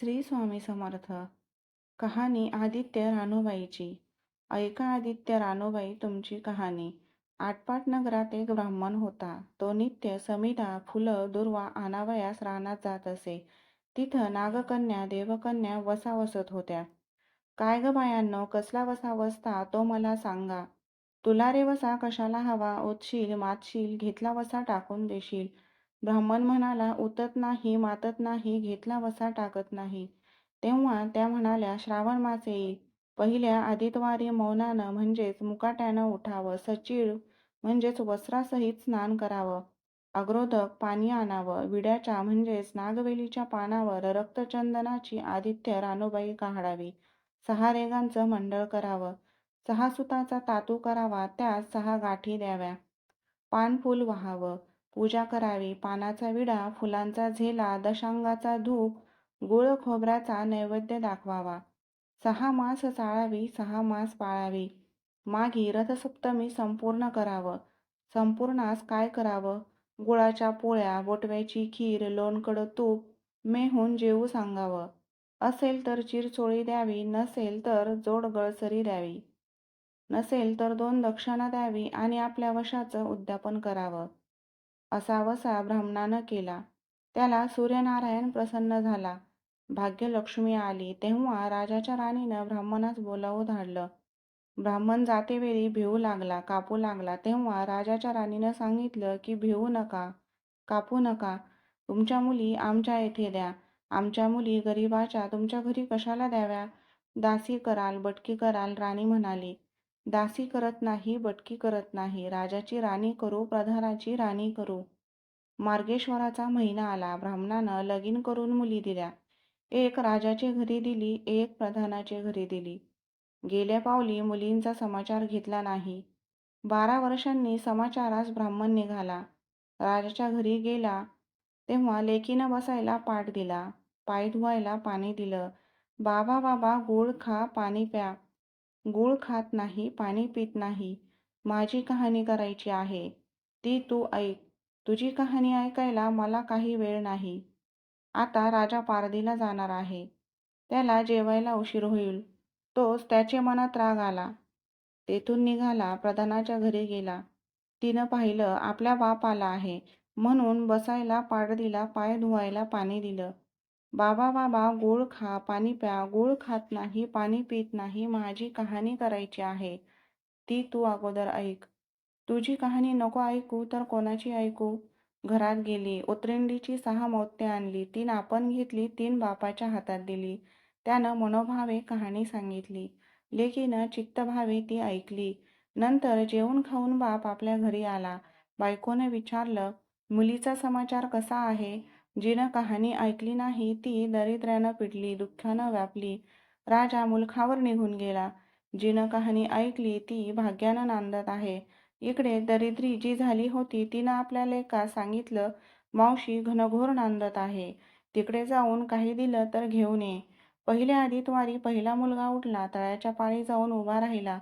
श्री स्वामी समर्थ कहाणी आदित्य रानूबाईची. ऐका आदित्य रानूबाई तुमची कहाणी. आटपाट नगरात एक ब्राह्मण होता. तो नित्य समिधा फुलं दुर्वा आणावयास रानात जात असे. तिथं नागकन्या देवकन्या वसा वसत होत्या. काय ग बायांनो कसला वसा वसता तो मला सांगा. तुला रे वसा कशाला हवा? ओतशील मातशील घेतला वसा टाकून देशील. ब्राह्मण म्हणाला उतत नाही मातत नाही घेतला वसा टाकत नाही. तेव्हा त्या म्हणाल्या श्रावण मास येईल. पहिल्या आदितवारी मौनानं म्हणजेच मुकाट्यानं उठावं. सचीळ म्हणजेच वस्त्रासहित स्नान करावं. अग्रोदक पाणी आणावं. विड्याच्या म्हणजेच नागवेलीच्या पानावर रक्तचंदनाची आदित्य रानोबाई काढावी. सहा रेगांचं मंडळ करावं. सहा सुताचा तातू करावा. त्यास सहा गाठी द्याव्या. पानफूल व्हावं. पूजा करावी. पानाचा विडा फुलांचा झेला दशांगाचा धूप गुळ खोबऱ्याचा नैवेद्य दाखवावा. सहा मास चाळावी सहा मास पाळावी. माघी रथसप्तमी संपूर्ण करावं. संपूर्णास काय करावं? गुळाच्या पोळ्या बोटव्याची खीर लोणकडं तूप मेहून जेवू सांगावं. असेल तर चिरचोळी द्यावी नसेल तर जोड गळसरी द्यावी. नसेल तर दोन दक्षिणा द्यावी आणि आपल्या वशाचं उद्यापन करावं. असावसा ब्राह्मणानं केला. त्याला सूर्यनारायण प्रसन्न झाला. भाग्यलक्ष्मी आली तेव्हा राजाच्या राणीनं ब्राह्मणास बोलावू धाडलं ब्राह्मण जातेवेळी भिवू लागला कापू लागला. तेव्हा राजाच्या राणीनं सांगितलं की भिवू नका कापू नका. तुमच्या मुली आमच्या येथे द्या. आमच्या मुली गरिबाच्या तुमच्या घरी कशाला द्याव्या? दासी कराल बटकी कराल राणी म्हणाली. दासी करत नाही बटकी करत नाही. राजाची राणी करू प्रधानाची राणी करू. मार्गेश्वराचा महिना आला. ब्राह्मणानं लगीन करून मुली दिल्या. एक राजाचे घरी दिली एक प्रधानाचे घरी दिली. गेल्या पावली मुलींचा समाचार घेतला नाही. बारा वर्षांनी समाचारास ब्राह्मण निघाला. राजाच्या घरी गेला. तेव्हा लेकीनं बसायला पाठ दिला. पाय धुवायला पाणी दिलं. बाबा बाबा गोळ खा पाणी प्या. गूळ खात नाही पाणी पित नाही. माझी कहाणी करायची आहे. ती तू ऐक. तुझी कहाणी ऐकायला मला काही वेळ नाही. आता राजा पारदीला जाणार आहे. त्याला जेवायला उशीर होईल. तोच त्याचे मनात राग आला. तेथून निघाला प्रधानाच्या घरी गेला. तिनं पाहिलं आपल्या बाप आला आहे. म्हणून बसायला पाडदीला पाय धुवायला पाणी दिलं. बाबा बाबा गोळ खा पाणी प्या गूळ खात नाही पाणी पित नाही माझी कहाणी करायची आहे. ती तू अगोदर ऐक. तुझी कहाणी नको ऐकू तर कोणाची ऐकू? घरात गेली उतरंडीची सहा मौत्य आणली तीन आपण घेतली तीन बापाच्या हातात दिली. त्यानं मनोभावे कहाणी सांगितली. लेकीनं चित्तभावे ती ऐकली. नंतर जेवून खाऊन बाप आपल्या घरी आला. बायकोनं विचारलं मुलीचा समाचार कसा आहे? जिनं कहाणी ऐकली नाही ती दरिद्र्यानं पिटली दुःखानं व्यापली. राजा मुलखावर निघून गेला. जिनं कहाणी ऐकली ती भाग्यानं नांदत आहे. इकडे दरिद्री जी झाली होती तिनं आपल्या लेखा सांगितलं मावशी घनघोर नांदत आहे. तिकडे जाऊन काही दिलं तर घेऊन ये. पहिल्या आदितवारी पहिला मुलगा उठला तळ्याच्या पाळी जाऊन उभा राहिला.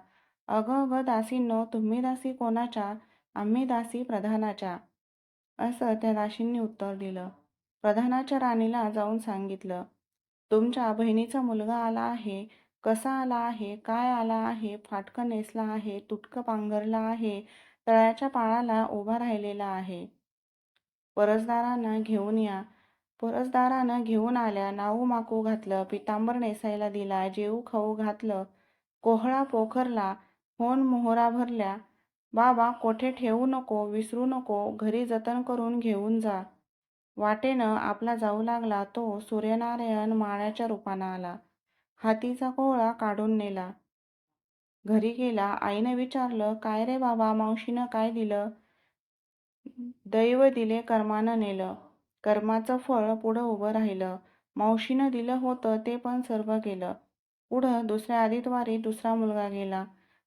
अगं अगं दासींनो तुम्ही दासी कोणाच्या? आम्ही दासी प्रधानाच्या. असं त्या दासींनी उत्तर दिलं. प्रधानाच्या राणीला जाऊन सांगितलं तुमच्या बहिणीचा मुलगा आला आहे. कसा आला आहे? काय आला आहे? फाटकं नेसला आहे तुटकं पांघरला आहे तळ्याच्या पाळाला उभा राहिलेला आहे. परसदारांना घेऊन या. परसदारानं घेऊन आल्या नाऊ माकू घातलं पितांबर नेसायला दिला जेऊ खाऊ घातलं कोहळा पोखरला होन मोहरा भरल्या बाबा कोठे ठेवू नको विसरू नको घरी जतन करून घेऊन जा. वाटेनं आपला जाऊ लागला तो सूर्यनारायण माळ्याच्या रूपानं आला. हातीचा कोहळा काढून नेला. घरी गेला. आईनं विचारलं काय रे बाबा मावशीनं काय दिलं? दैव दिले कर्मानं नेलं. कर्माचं फळ पुढं उभं राहिलं. मावशीनं दिलं होतं ते पण सर्व गेलं. पुढं दुसऱ्या आदितवारी दुसरा मुलगा गेला.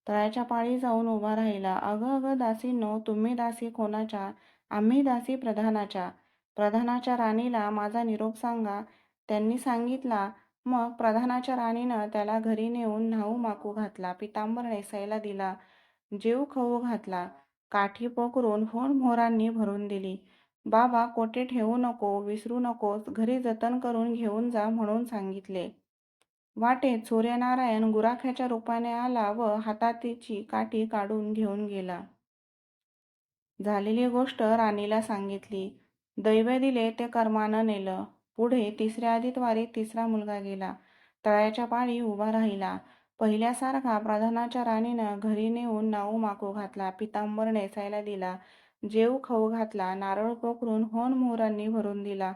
तळ्याच्या पाळी जाऊन उभा राहिला. अगं अगं दासींनो तुम्ही दासी कोणाच्या? आम्ही दासी प्रधानाच्या. प्रधानाच्या राणीला माझा निरोप सांगा. त्यांनी सांगितला. मग प्रधानाच्या राणीनं त्याला घरी नेऊन न्हाऊ माकू घातला. पितांबर नेसायला दिला. जेव खाऊ घातला. काठी पोकरून होण मोहरांनी भरून दिली. बाबा कोठे ठेवू नको विसरू नकोस घरी जतन करून घेऊन जा म्हणून सांगितले. वाटेत सूर्यनारायण गुराख्याच्या रूपाने आला व हातातीची काठी काढून घेऊन गेला. झालेली गोष्ट राणीला सांगितली. दैव दिले ते कर्मानं नेलं. पुढे तिसऱ्या आदितवारीत तिसरा मुलगा गेला. तळ्याच्या पाळी उभा राहिला. पहिल्यासारखा प्रधानाच्या राणीनं घरी नेऊन नाऊ माकू घातला. पितांबर नेसायला दिला. जेव खाऊ घातला. नारळ पोखरून होन मोहरांनी भरून दिला.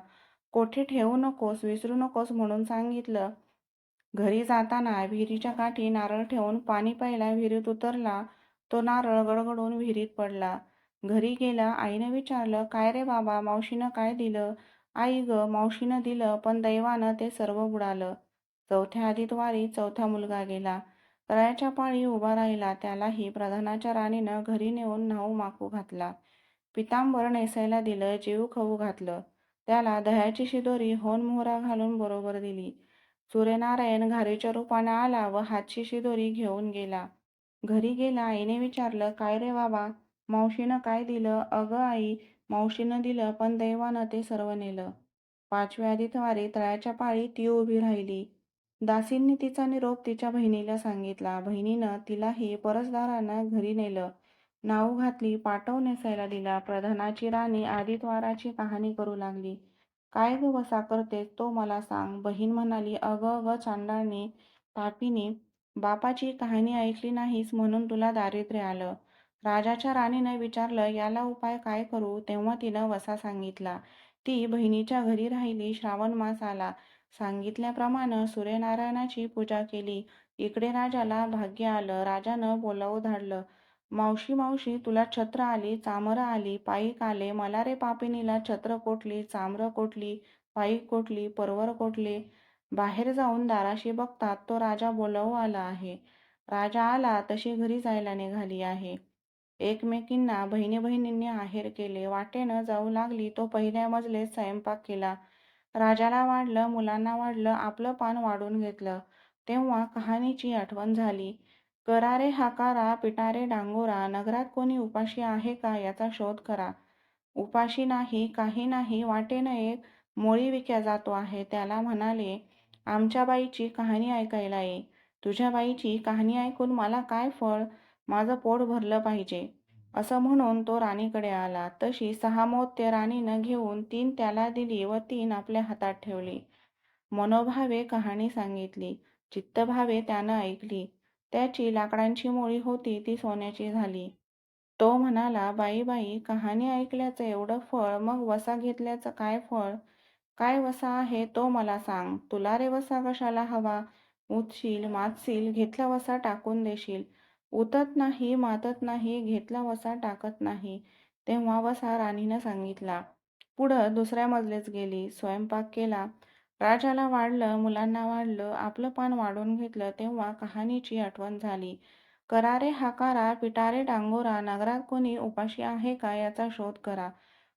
कोठे ठेवू नकोस विसरू नकोस म्हणून सांगितलं. घरी जाताना विहिरीच्या काठी नारळ ठेवून पाणी प्यायला विहिरीत उतरला. तो नारळ गडगडून विहिरीत पडला. घरी गेला आईनं विचारलं काय रे बाबा मावशीनं काय दिलं? आई ग मावशीनं दिलं पण दैवानं ते सर्व बुडालं. चौथ्या आधीत वारी चौथा मुलगा गेला. तळ्याच्या पाळी उभा राहिला त्यालाही प्रधानाच्या राणीनं घरी नेऊन न्हाऊ माकू घातला. पितांबर नेसायला दिलं जीव खाऊ घातलं. त्याला दह्याची शिदोरी होन मोहरा घालून बरोबर दिली. सूर्यनारायण घारीच्या रूपाने आला व हातची शिदोरी घेऊन गेला. घरी गेला आईने विचारलं काय रे बाबा मावशीनं काय दिलं? अगं आई मावशीनं दिलं पण दैवानं ते सर्व नेलं. पाचव्या आदितवारी तळ्याच्या पाळी ती उभी राहिली. दासींनी तिचा निरोप तिच्या बहिणीला सांगितला. बहिणीनं तिलाही परसदारानं घरी नेलं. नाव घातली पाटव नेसायला दिला. प्रधानाची राणी आदितवाराची कहाणी करू लागली. काय ग वसा करतेस तो मला सांग. बहीण म्हणाली अगं अगं चांडाळणी पापीनी बापाची कहाणी ऐकली नाहीस म्हणून तुला दारिद्र्य आलं. राजाच्या राणीनं विचारलं याला उपाय काय करू? तेव्हा तिनं वसा सांगितला. ती बहिणीच्या घरी राहिली. श्रावण मास आला. सांगितल्याप्रमाणे सूर्यनारायणाची पूजा केली. इकडे राजाला भाग्य आलं. राजानं बोलावं धाडलं मावशी मावशी तुला छत्र आली चामरं आली पायीक आले. मला रे पापिनीला छत्र कोटली चामरं कोटली पायीक कोटली परवर कोटले बाहेर जाऊन दाराशी बघतात. तो राजा बोलावू आला आहे. राजा आला तशी घरी जायला निघाली आहे. एकमेकींना बहिणी बहिणींनी आहेर केले. वाटेनं जाऊ लागली तो पहिल्या मजलेत स्वयंपाक केला. राजाला वाढलं मुलांना वाढलं आपलं पान वाढून घेतलं. तेव्हा कहाणीची आठवण झाली. करारे हाकारा पिटारे डांगोरा नगरात कोणी उपाशी आहे का याचा शोध करा. उपाशी नाही काही नाही वाटेनं एक मोळी विक्या जातो आहे. त्याला म्हणाले आमच्या बाईची कहाणी ऐकायला ये. तुझ्या बाईची कहाणी ऐकून मला काय फळ माझं पोट भरलं पाहिजे. असं म्हणून तो राणीकडे आला. तशी सहा मोत्य राणीनं घेऊन तीन त्याला दिली व तीन आपल्या हातात ठेवली. मनोभावे कहाणी सांगितली. चित्तभावे त्यानं ऐकली. त्याची लाकडांची मोळी होती ती सोन्याची झाली. तो म्हणाला बाई बाई कहाणी ऐकल्याचं एवढं फळ मग वसा घेतल्याचं काय फळ? काय वसा आहे तो मला सांग. तुला रे वसा कशाला हवा? उचशील मातशील घेतला वसा टाकून देशील. उतत नाही मातत नाही घेतला वसा टाकत नाही. तेव्हा वसा राणीनं सांगितला पुढं दुसऱ्या मजलेच गेली स्वयंपाक केला. राजाला वाढलं मुलांना वाढलं आपलं पान वाढून घेतलं तेव्हा कहाणीची आठवण झाली. करारे हाकारा पिटारे डांगोरा नगरात कोणी उपाशी आहे का याचा शोध करा.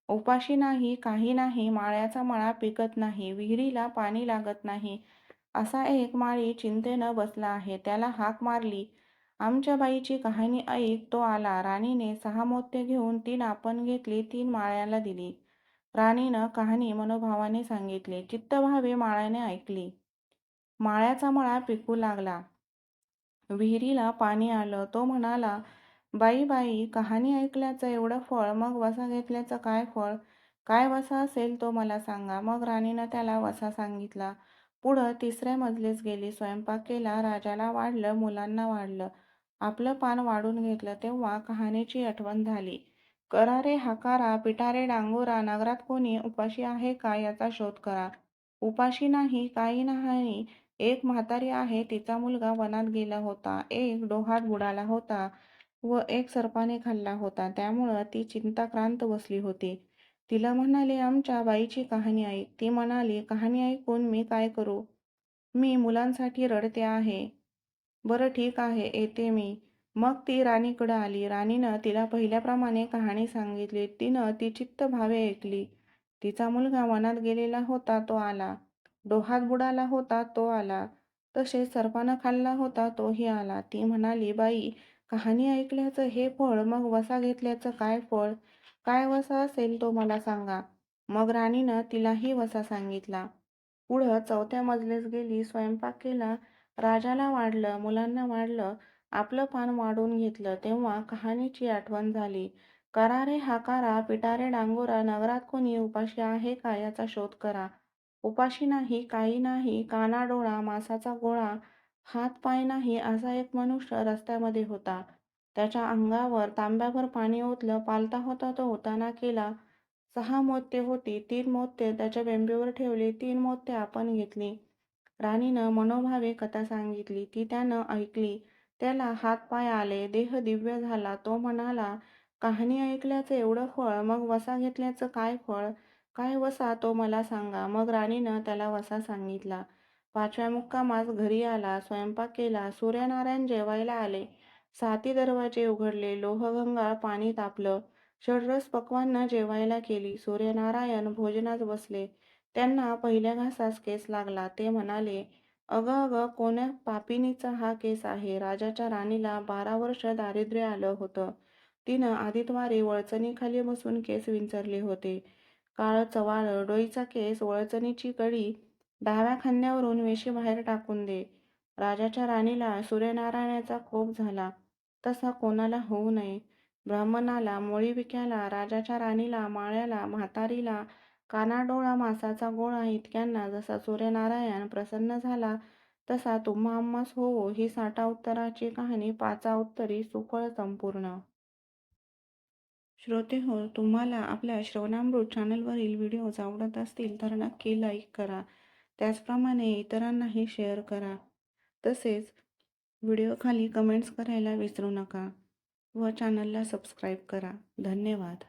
उपाशी नाही काही नाही माळ्याचा मळा पिकत नाही विहिरीला पाणी लागत नाही. असा एक माळी चिंतेनं बसला आहे. त्याला हाक मारली आमच्या बाईची कहाणी ऐक तो आला. राणीने सहा मोत्य घेऊन तीन आपण घेतली तीन माळ्याला दिली. राणीनं कहाणी मनोभावाने सांगितली. चित्तभावे माळ्याने ऐकली. माळ्याचा मळा पिकू लागला. विहिरीला पाणी आलं. तो म्हणाला बाई बाई कहाणी ऐकल्याचं एवढं फळ मग वसा घेतल्याचं काय फळ? काय वसा असेल तो मला सांगा. मग राणीनं त्याला वसा सांगितला. पुढं तिसऱ्या मजलीस गेली. स्वयंपाक केला. राजाला वाढलं. मुलांना वाढलं. आपलं पान वाढून घेतलं तेव्हा कहाणीची आठवण झाली. करारे हाकारा पिटारे डांगोरा नगरात कोणी उपाशी आहे का याचा शोध करा. उपाशी नाही काही नाही. एक म्हातारी आहे तिचा मुलगा वनात गेला होता. एक डोहात बुडाला होता व एक सर्पाने खाल्ला होता. त्यामुळं ती चिंताक्रांत बसली होती. तिला म्हणाले आमच्या बाईची कहाणी ऐक. ती म्हणाली कहाणी ऐकून मी काय करू? मी मुलांसाठी रडते आहे. बरं ठीक आहे येते मी. मग ती राणीकडं आली. राणीनं तिला पहिल्याप्रमाणे कहाणी सांगितली. तिनं ती चित्त भावे ऐकली. तिचा मुलगा वनात गेलेला होता तो आला. डोहात बुडाला होता तो आला. तसेच सर्पानं खाल्ला होता तोही आला. ती म्हणाली बाई कहाणी ऐकल्याचं हे फळ मग वसा घेतल्याचं काय फळ? काय वसा असेल तो मला सांगा. मग राणीनं तिलाही वसा सांगितला. पुढं चौथ्या मजलेस गेली स्वयंपाक केला. राजाला वाढलं मुलांना वाढलं आपलं पान वाढून घेतलं तेव्हा कहाणीची आठवण झाली. करारे हाकारा पिटारे डांगोरा नगरात कोणी उपाशी आहे का याचा शोध करा. उपाशी नाही काही नाही काना डोळा मासाचा गोळा हात पाय नाही असा एक मनुष्य रस्त्यामध्ये होता. त्याच्या अंगावर तांब्याभर पाणी ओतलं पालता होता तो होताना केला. सहा मोत्ये होती तीन मोत्ये त्याच्या बेंबीवर ठेवली तीन मोत्ये आपण घेतली. राणीनं मनोभावे कथा सांगितली. ती त्यानं ऐकली. त्याला हात पाय आले. देह दिव्य झाला. तो म्हणाला कहाणी ऐकल्याचं एवढं फळ मग वसा घेतल्याचं काय फळ? काय वसा तो मला सांगा. मग राणीनं त्याला वसा सांगितला. पाचव्या मुक्कामास घरी आला स्वयंपाक केला. सूर्यनारायण जेवायला आले. साती दरवाजे उघडले. लोहगंगा पाणी तापलं. षडरस पक्वांना जेवायला केली. सूर्यनारायण भोजनात बसले. त्यांना पहिल्या घासास केस लागला. ते म्हणाले अगं अगं कोण्या पापिनीचा हा केस आहे. राजाच्या राणीला बारा वर्ष दारिद्र्य आलं होतं. तिनं आदितवारी वळचणीखाली बसून केस विंचरले होते. काळ चवाळ डोईचा केस वळचणीची कडी डाव्या खांद्यावरून वेशी बाहेर टाकून दे. राजाच्या राणीला सूर्यनारायणाचा कोप झाला. तसा कोणाला होऊ नये. ब्राह्मणाला मोळी विक्याला राजाच्या राणीला माळ्याला म्हातारीला कानाडोळा मासाचा गोळा इतक्यांना जसा सूर्यनारायण प्रसन्न झाला तसा तुम्हा आम्हास होवो ही साठा उत्तराची कहाणी पाचा उत्तरी सुफळ संपूर्ण. श्रोते हो तुम्हाला आपल्या श्रवणामृत चॅनलवरील व्हिडिओज आवडत असतील तर नक्की लाईक करा. त्याचप्रमाणे इतरांनाही शेअर करा. तसेच व्हिडिओखाली कमेंट्स करायला विसरू नका व चॅनलला सबस्क्राईब करा. धन्यवाद.